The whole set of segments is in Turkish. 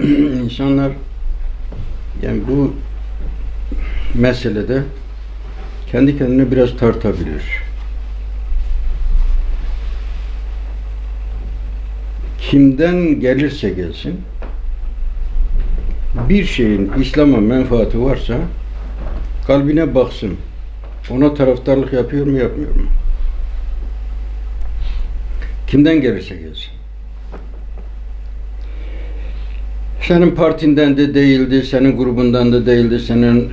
insanlar yani bu meselede kendi kendine biraz tartabilir. Kimden gelirse gelsin bir şeyin İslam'a menfaati varsa kalbine baksın. Ona taraftarlık yapıyor mu yapmıyor mu? Kimden gelirse gelsin. Senin partinden de değildi, senin grubundan da değildi, senin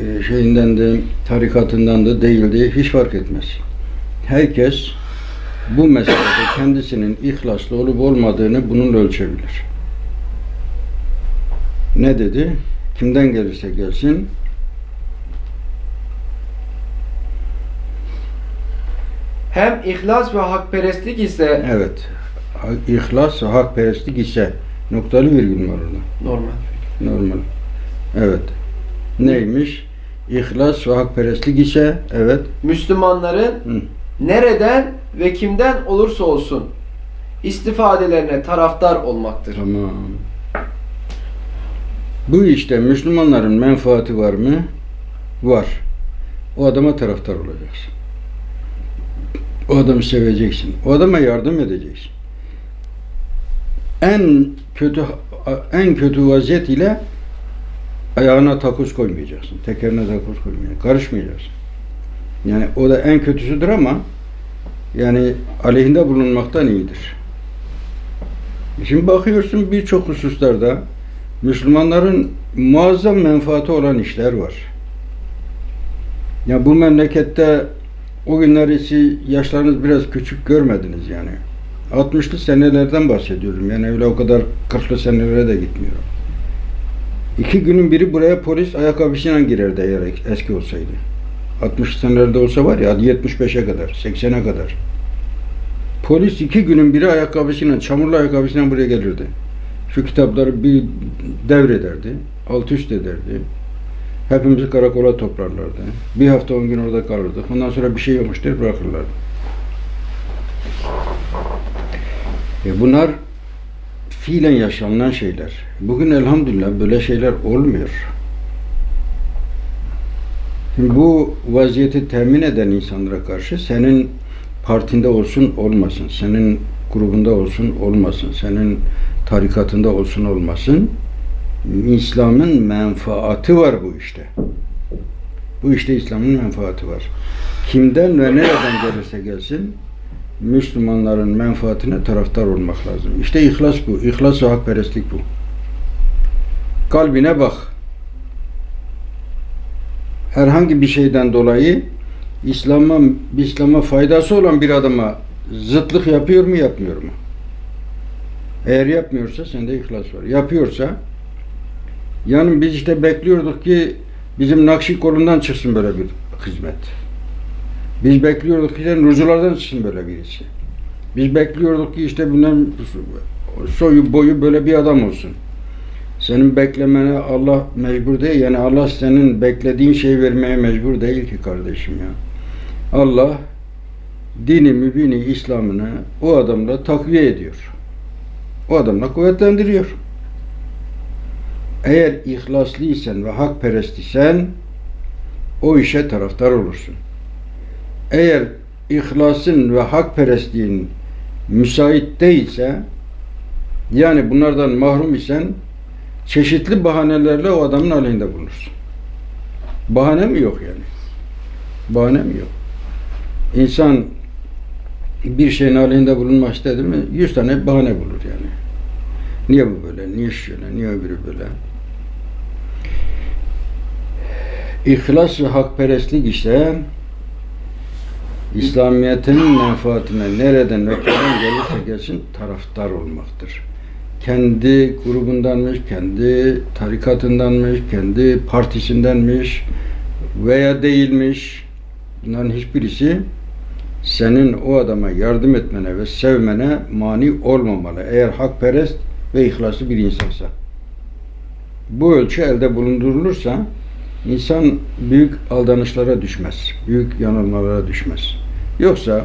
e, şeyinden de, tarikatından da değildi, hiç fark etmez. Herkes bu meselede kendisinin ihlaslı olup olmadığını bununla ölçebilir. Ne dedi? Kimden gelirse gelsin, Hem ihlas ve hakperestlik ise evet, ihlas ve hakperestlik ise noktalı virgül var orada. normal. Normal. Evet. Neymiş? İhlas ve hakperestlik ise evet. Müslümanların Hı. nereden ve kimden olursa olsun istifadelerine taraftar olmaktır. Tamam. Bu işte Müslümanların menfaati var mı? Var. O adama taraftar olacaksın. O adamı seveceksin. O adama yardım edeceksin. En kötü en kötü vaziyet ile ayağına takoz koymayacaksın. Tekerine takoz koymayacaksın. Karışmayacaksın. Yani o da en kötüsüdür ama yani aleyhinde bulunmaktan iyidir. Şimdi bakıyorsun birçok hususlarda Müslümanların muazzam menfaati olan işler var. Ya bu memlekette o günleri siz yaşlarınız biraz küçük görmediniz yani. 60'lı senelerden bahsediyorum. Yani öyle o kadar 40'lı senelere de gitmiyorum. İki günün biri buraya polis ayakkabısıyla girerdi eğer eski olsaydı. 60 senelerde olsa var ya 75'e kadar, 80'e kadar. Polis iki günün biri ayakkabısıyla, çamurlu ayakkabısıyla buraya gelirdi. Şu kitapları bir devrederdi, alt üst ederdi. Hepimizi karakola toplarlardı. Bir hafta on gün orada kalırdık. Ondan sonra bir şey yokmuş der bırakırlardı. E bunlar fiilen yaşanılan şeyler. Bugün elhamdülillah böyle şeyler olmuyor. Bu vaziyeti temin eden insanlara karşı senin partinde olsun olmasın, senin grubunda olsun olmasın, senin tarikatında olsun olmasın, İslam'ın menfaati var bu işte. Bu işte İslam'ın menfaati var. Kimden ve nereden gelirse gelsin, Müslümanların menfaatine taraftar olmak lazım. İşte ihlas bu. İhlas ve hakperestlik bu. Kalbine bak. Herhangi bir şeyden dolayı İslam'a İslam'a faydası olan bir adama zıtlık yapıyor mu yapmıyor mu? Eğer yapmıyorsa sende ihlas var. Yapıyorsa yani biz işte bekliyorduk ki bizim Nakşi kolundan çıksın böyle bir hizmet. Biz bekliyorduk ki Nurculardan çıksın böyle birisi. Biz bekliyorduk ki işte bundan soyu boyu böyle bir adam olsun. Senin beklemene Allah mecbur değil. Yani Allah senin beklediğin şey vermeye mecbur değil ki kardeşim ya. Allah dini mübini İslam'ını o adamla takviye ediyor. O adamla kuvvetlendiriyor. Eğer ihlaslıysen ve hakperest isen o işe taraftar olursun. Eğer ihlasın ve hakperestliğin müsait değilse yani bunlardan mahrum isen çeşitli bahanelerle o adamın aleyhinde bulunursun. Bahane mi yok yani? Bahane mi yok? İnsan bir şeyin aleyhinde bulunmak istedi mi yüz tane bahane bulur yani. Niye bu böyle? Niye şöyle? Niye öbürü böyle? İhlas ve hakperestlik ise İslamiyet'in menfaatine nereden ve kimden gelirse gelsin taraftar olmaktır. Kendi grubundanmış, kendi tarikatındanmış, kendi partisindenmiş veya değilmiş. Bunların hiçbirisi senin o adama yardım etmene ve sevmene mani olmamalı. Eğer hakperest ve ihlaslı bir insansa. Bu ölçü elde bulundurulursa insan büyük aldanışlara düşmez. Büyük yanılmalara düşmez. Yoksa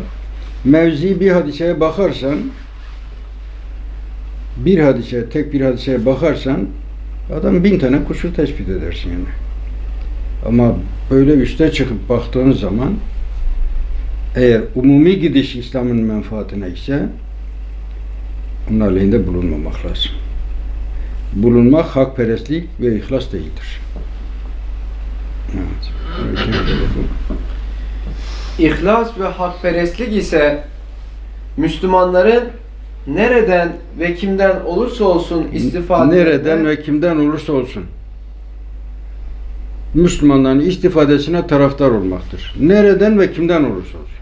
mevzi bir hadiseye bakarsan bir hadise, tek bir hadiseye bakarsan adam bin tane kusur tespit edersin yani. Ama böyle üste çıkıp baktığın zaman eğer umumi gidiş İslam'ın menfaatine ise onun aleyhinde bulunmamak lazım. Bulunmak hakperestlik ve ihlas değildir. İhlas ve hakperestlik ise Müslümanların nereden ve kimden olursa olsun istifade Nereden ve kimden olursa olsun Müslümanların istifadesine taraftar olmaktır. Nereden ve kimden olursa olsun.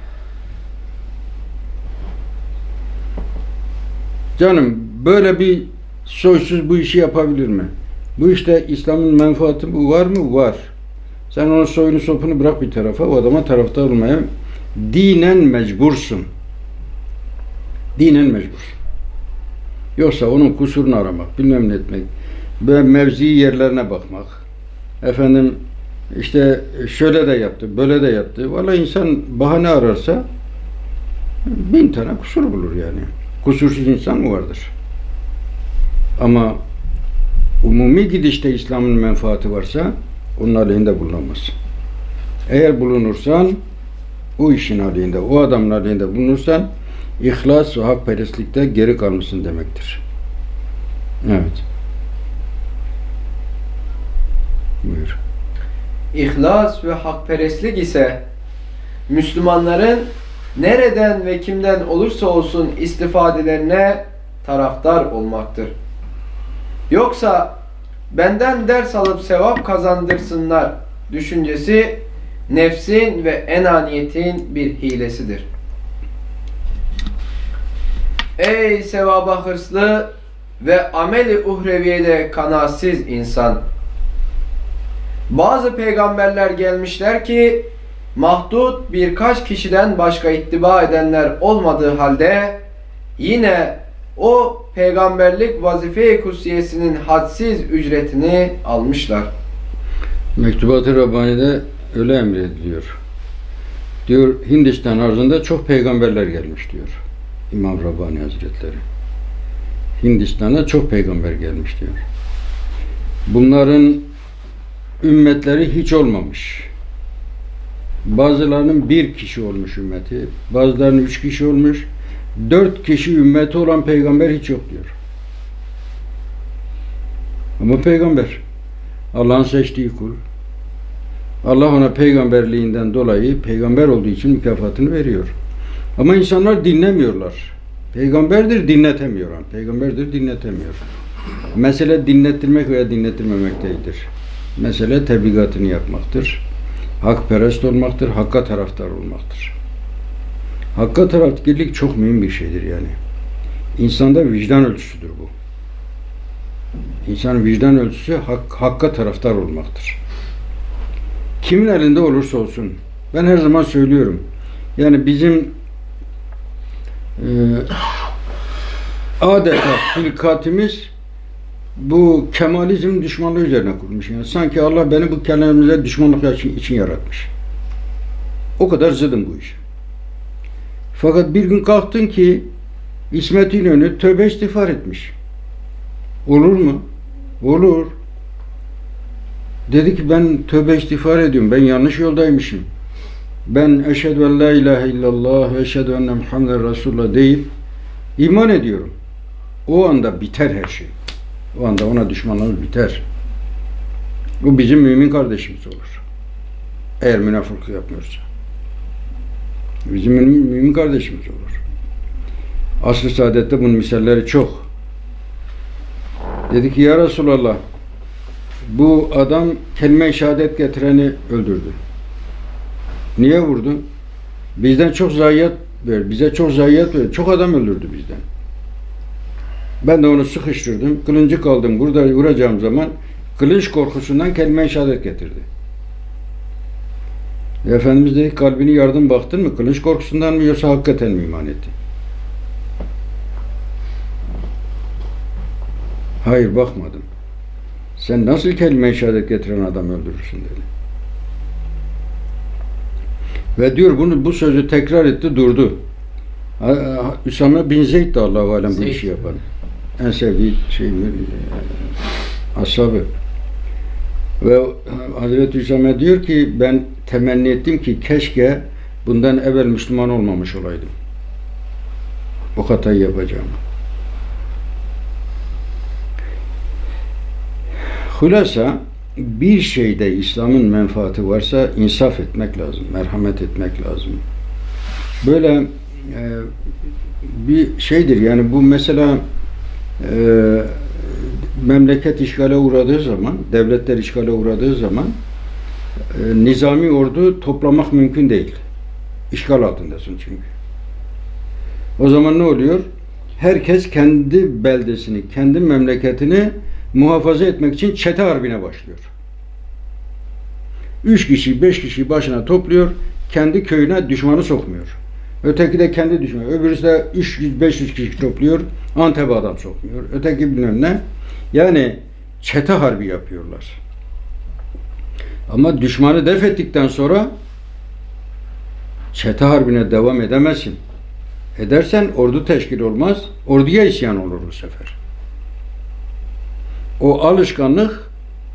Canım böyle bir soysuz bu işi yapabilir mi? Bu işte İslam'ın menfaati bu var mı? Var. Sen onun soyunu sopunu bırak bir tarafa. O adama taraftar olmaya dinen mecbursun. Dinen mecbursun. Yoksa onun kusurunu aramak, bilmem ne etmek, böyle mevzi yerlerine bakmak, efendim işte şöyle de yaptı, böyle de yaptı. Vallahi insan bahane ararsa bin tane kusur bulur yani. Kusursuz insan mı vardır? Ama umumi gidişte İslam'ın menfaati varsa onun aleyhinde bulunamaz. Eğer bulunursan o işin aleyhinde, o adamın aleyhinde bulunursan ihlas ve hakperestlikte geri kalmışsın demektir. Evet. Buyur. İhlas ve hakperestlik ise Müslümanların nereden ve kimden olursa olsun istifadelerine taraftar olmaktır. Yoksa benden ders alıp sevap kazandırsınlar düşüncesi nefsin ve enaniyetin bir hilesidir. Ey sevaba hırslı ve ameli uhreviyede kanatsiz insan! Bazı peygamberler gelmişler ki mahdut birkaç kişiden başka ittiba edenler olmadığı halde yine o peygamberlik vazife-i kutsiyesinin hadsiz ücretini almışlar. Mektubat-ı Rabbani'de öyle emrediliyor. Diyor Hindistan arzında çok peygamberler gelmiş diyor. İmam Rabbani Hazretleri. Hindistan'a çok peygamber gelmiş diyor. Bunların ümmetleri hiç olmamış. Bazılarının bir kişi olmuş ümmeti, bazılarının üç kişi olmuş, dört kişi ümmeti olan peygamber hiç yok diyor. Ama peygamber, Allah'ın seçtiği kul. Allah ona peygamberliğinden dolayı peygamber olduğu için mükafatını veriyor. Ama insanlar dinlemiyorlar. Peygamberdir dinletemiyor. Peygamberdir dinletemiyor. Mesele dinlettirmek veya dinlettirmemek değildir. Mesele tebligatını yapmaktır. Hakperest olmaktır, hakka taraftar olmaktır. Hakka taraftarlık çok mühim bir şeydir yani. İnsanda vicdan ölçüsüdür bu. İnsanın vicdan ölçüsü hak, hakka taraftar olmaktır. Kimin elinde olursa olsun. Ben her zaman söylüyorum. Yani bizim e, adeta hilkatimiz bu kemalizm düşmanlığı üzerine kurmuş. Yani sanki Allah beni bu kendimize düşmanlık için, için yaratmış. O kadar zıdım bu iş. Fakat bir gün kalktın ki İsmet İnönü tövbe istiğfar etmiş. Olur mu? Olur. Dedi ki ben tövbe istiğfar ediyorum. Ben yanlış yoldaymışım. Ben eşhedü en la ilahe illallah ve eşhedü enne Muhammeden Resulullah deyip iman ediyorum. O anda biter her şey. O anda ona düşmanlığımız biter. Bu bizim mümin kardeşimiz olur. Eğer münafıklık yapmıyorsa. Bizim mümin, kardeşimiz olur. Asr-ı Saadet'te bunun misalleri çok. Dedi ki ya Resulallah bu adam kelime-i şehadet getireni öldürdü. Niye vurdu? Bizden çok zayiat ver, bize çok zayiat ver. Çok adam öldürdü bizden. Ben de onu sıkıştırdım. Kılıncı kaldım. Burada vuracağım zaman kılıç korkusundan kelime-i şehadet getirdi. Efendimiz dedi kalbini yardım baktın mı? Kılıç korkusundan mı yoksa hakikaten mi iman etti? Hayır bakmadım. Sen nasıl kelime-i şehadet getiren adam öldürürsün dedi. Ve diyor bunu bu sözü tekrar etti durdu. Üsame bin Zeyd de Allahu alem bu işi yapan. En sevdiği şey e, ashabı. Ve Hazreti Hüsame diyor ki ben temenni ettim ki keşke bundan evvel Müslüman olmamış olaydım. O hatayı yapacağım. Hulasa bir şeyde İslam'ın menfaati varsa insaf etmek lazım, merhamet etmek lazım. Böyle e, bir şeydir yani bu mesela e, memleket işgale uğradığı zaman, devletler işgale uğradığı zaman e, nizami ordu toplamak mümkün değil. İşgal altındasın çünkü. O zaman ne oluyor? Herkes kendi beldesini, kendi memleketini muhafaza etmek için çete harbine başlıyor. Üç kişi, beş kişi başına topluyor, kendi köyüne düşmanı sokmuyor. Öteki de kendi düşmanı. Öbürüsü de 300-500 kişi topluyor, Antep'e adam sokmuyor. Öteki bilmem ne. Yani çete harbi yapıyorlar. Ama düşmanı def ettikten sonra çete harbine devam edemezsin. Edersen ordu teşkil olmaz, orduya isyan olur bu sefer. O alışkanlık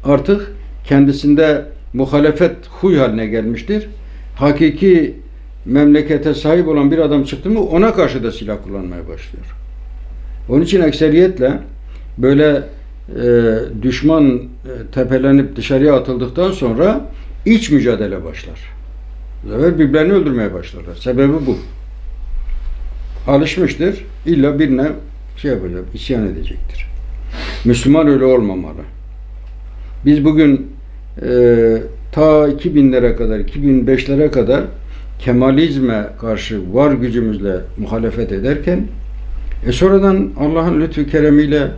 artık kendisinde muhalefet huy haline gelmiştir. Hakiki memlekete sahip olan bir adam çıktı mı ona karşı da silah kullanmaya başlıyor. Onun için ekseriyetle böyle e, düşman e, tepelenip dışarıya atıldıktan sonra iç mücadele başlar. Bu sefer birbirlerini öldürmeye başlarlar. Sebebi bu. Alışmıştır. İlla birine şey yapacak, isyan edecektir. Müslüman öyle olmamalı. Biz bugün e, ta 2000'lere kadar, 2005'lere kadar Kemalizme karşı var gücümüzle muhalefet ederken e sonradan Allah'ın lütfu keremiyle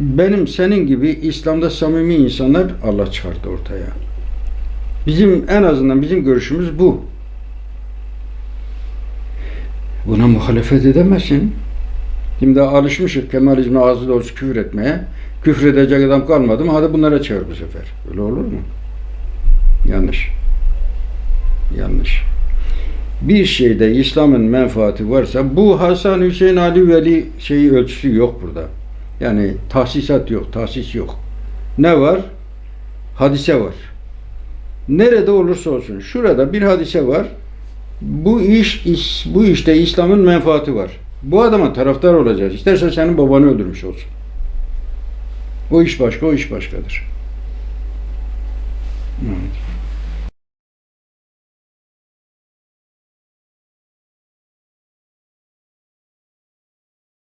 benim senin gibi İslam'da samimi insanlar Allah çıkarttı ortaya. Bizim en azından bizim görüşümüz bu. Buna muhalefet edemezsin. Şimdi alışmışız Kemalizme ağzı dolusu küfür etmeye. Küfür edecek adam kalmadı mı? Hadi bunlara çağır bu sefer. Öyle olur mu? Yanlış. Yanlış. Bir şeyde İslam'ın menfaati varsa bu Hasan Hüseyin Ali Veli şeyi ölçüsü yok burada. Yani tahsisat yok, tahsis yok. Ne var? Hadise var. Nerede olursa olsun. Şurada bir hadise var. Bu iş, iş bu işte İslam'ın menfaati var. Bu adama taraftar olacağız. İsterse senin babanı öldürmüş olsun. O iş başka, o iş başkadır. Evet.